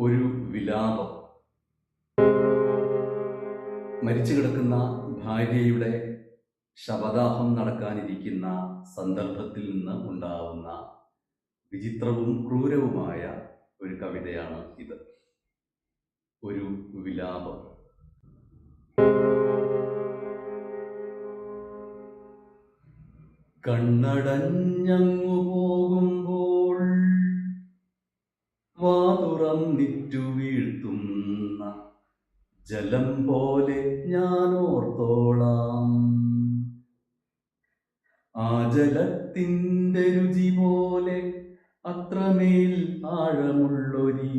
ഒരു വിലാപം. മരിച്ചു കിടക്കുന്ന ഭാര്യയുടെ ശവദാഹം നടക്കാനിരിക്കുന്ന സന്ദർഭത്തിൽ നിന്ന് ഉണ്ടാവുന്ന വിചിത്രവും ക്രൂരവുമായ ഒരു കവിതയാണ് ഇത്. ഒരു വിലാപം. കണ്ണടഞ്ഞങ്ങു വാതുറന്നിറ്റു വീഴ്ത്തുന്ന ജലം പോലെ ഞാൻ ഓർത്തോളാം ആ ജലത്തിന്റെ രുചി പോലെ അത്രമേൽ ആഴമുള്ളൊരി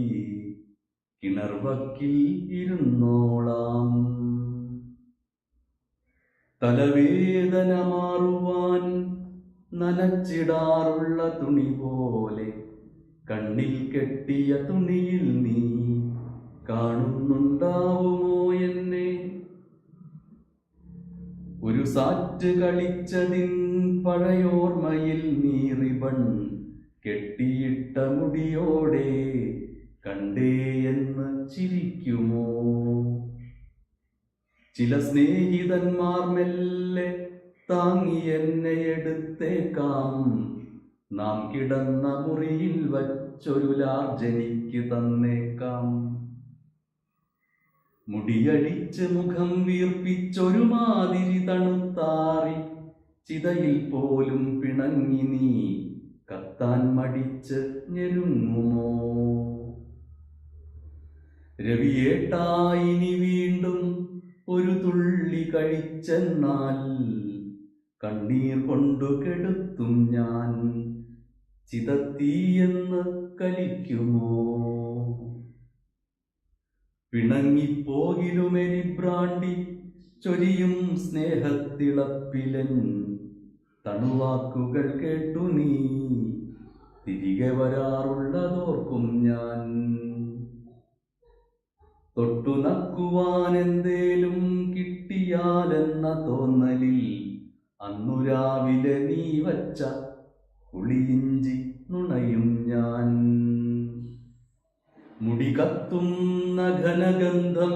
കിണർവക്കിൽ ഇരുന്നോളാം. തലവേദന മാറുവാൻ നനച്ചിടാറുള്ള തുണി പോലെ കണ്ണിൽ കെട്ടിയ തുണിയിൽ നീ കാണുന്നുണ്ടാവുമോ എന്നെ? ഒരു സാറ്റ് കളിച്ചതിൻ പഴയോർമ്മയിൽ നീ റിബൺ കെട്ടിയിട്ട മുടിയോടെ കണ്ടേ എന്ന് ചിരിക്കുമോ? ചില സ്നേഹിതന്മാർ മെല്ലെ താങ്ങി എന്നെ എടുത്തേക്കാം. നാം കിടന്ന മുറിയിൽ വച്ചൊരു ലാർജനിക്ക് തന്നേക്കാം. മുടിയടിച്ച് മുഖം വീർപ്പിച്ചൊരു മാതിരി തണുത്താറി ചിതയിൽ പോലും പിണങ്ങി നീ കത്താൻ മടിച്ച് ഞെരുങ്ങുമോ? രവിയേട്ടായിനി വീണ്ടും ഒരു തുള്ളി കഴിച്ചെന്നാൽ കണ്ണീർ കൊണ്ടു കെടുത്തും ഞാൻ. ചിതത്തീയെന്ന് കലിക്കുമോ? പിണങ്ങിപ്പോകിലുമെരിബ്രാണ്ടി ചൊരിയും സ്നേഹത്തിളപ്പിലൻ. തണുവാക്കുകൾ കേട്ടു നീ തിരികെ വരാറുള്ളതോർക്കും ഞാൻ. തൊട്ടു നക്കുവാൻ എന്തേലും കിട്ടിയാലെന്ന തോന്നലിൽ അന്നു രാവിലെ നീ വച്ച പുളിയിഞ്ചി നുണയും ഞാൻ. മുടി കത്തുന്ന ഘനഗന്ധം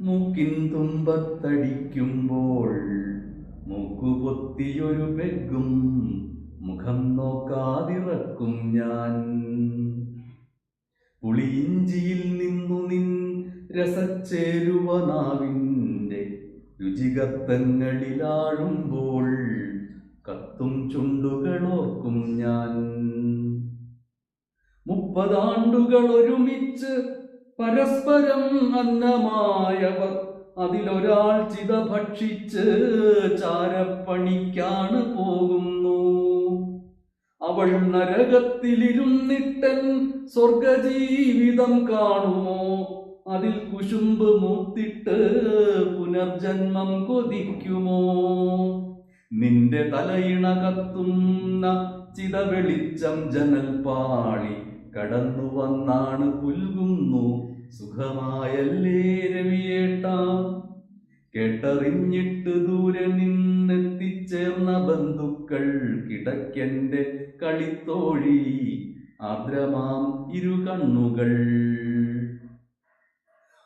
മൂക്കിൻ തുമ്പത്തടിക്കുമ്പോൾ മൂക്കുപൊത്തിയൊരു പെഗ്ഗും മുഖം നോക്കാതിറക്കും ഞാൻ. പുളിയിഞ്ചിയിൽ നിന്നു നിൻ രസച്ചേരുവ നാവിന്റെ രുചികത്തങ്ങളിലാഴുമ്പോൾ കത്തും ചുണ്ടുകളോർക്കും ഞാൻ. മുപ്പതാണ്ടുകൾ ഒരുമിച്ച് പരസ്പരം അന്നമായവർ അതിലൊരാൾ ചിത ഭക്ഷിച്ച് ചാരപ്പണിക്കാണ് പോകുന്നു. അവൾ നരകത്തിലിരുന്നിട്ടൻ സ്വർഗജീവിതം കാണുമോ? അതിൽ കുശുമ്പ് മൂത്തിട്ട് പുനർജന്മം കൊതിക്കുമോ? നിന്റെ തലയിണ കത്തുന്ന ചിത വെളിച്ചം ജനൽ പാളി കടന്നു വന്നാണ് പുൽകുന്നു. സുഖമായല്ലേ രവിയേട്ട? കേട്ടറിഞ്ഞിട്ട് ദൂരെ നിന്നെത്തിച്ചേർന്ന ബന്ധുക്കൾ കിടക്കന്റെ കളിത്തോഴി ആർദ്രമാം ഇരു കണ്ണുകൾ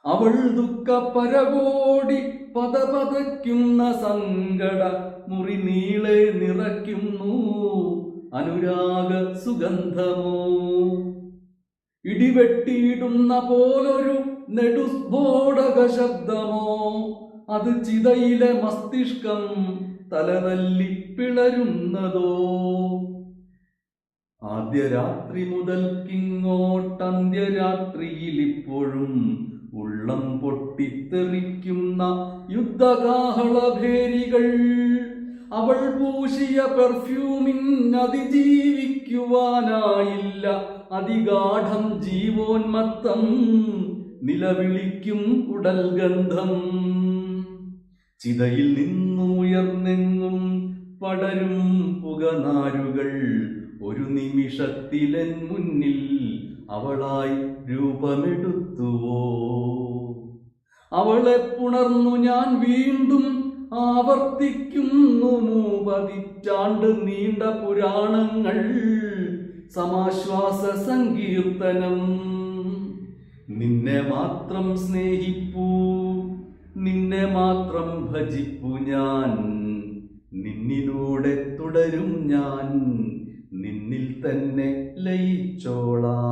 അവൾ ദുഃഖപരകോടി പതപതയ്ക്കുന്ന സങ്കട മുറി നീളെ നിറയ്ക്കുന്നു. അനുരാഗ സുഗന്ധമോ? ഇടിവെട്ടിയിടുന്ന പോലൊരു നെടുസ്ഫോടക ശബ്ദമോ? അത് ചിതയിലെ മസ്തിഷ്കം തലതല്ലി പിളരുന്നതോ? ആദ്യ രാത്രി മുതൽക്കിങ്ങോട്ടന്ത്യരാത്രിയിൽ ഇപ്പോഴും ഉള്ളം പൊട്ടിത്തെറിക്കുന്ന യുദ്ധകാഹളഭേരികൾ അവൾ പൂശിയ പെർഫ്യൂമിൻ അതിജീവിക്കുവാനായില്ല. അതിഗാഠം ജീവോന്മത്തം നിലവിളിക്കും ഉടൽ ഗന്ധം ചിതയിൽ നിന്നുയർന്നെങ്ങും പടരും പുകനാരുകൾ. ഒരു നിമിഷത്തിലൻ മുന്നിൽ അവളായി രൂപമെടുത്തുവോ? അവളെ പുണർന്നു ഞാൻ വീണ്ടും ആവർത്തിക്കുന്നു. മൂപതിറ്റാണ്ട് നീണ്ട പുരാണങ്ങൾ സമാശ്വാസ സങ്കീർത്തനം. നിന്നെ മാത്രം സ്നേഹിപ്പൂ നിന്നെ മാത്രം ഭജിപ്പു ഞാൻ. നിന്നിലൂടെ തുടരും ഞാൻ. തന്നെ ലയിച്ചോളാം.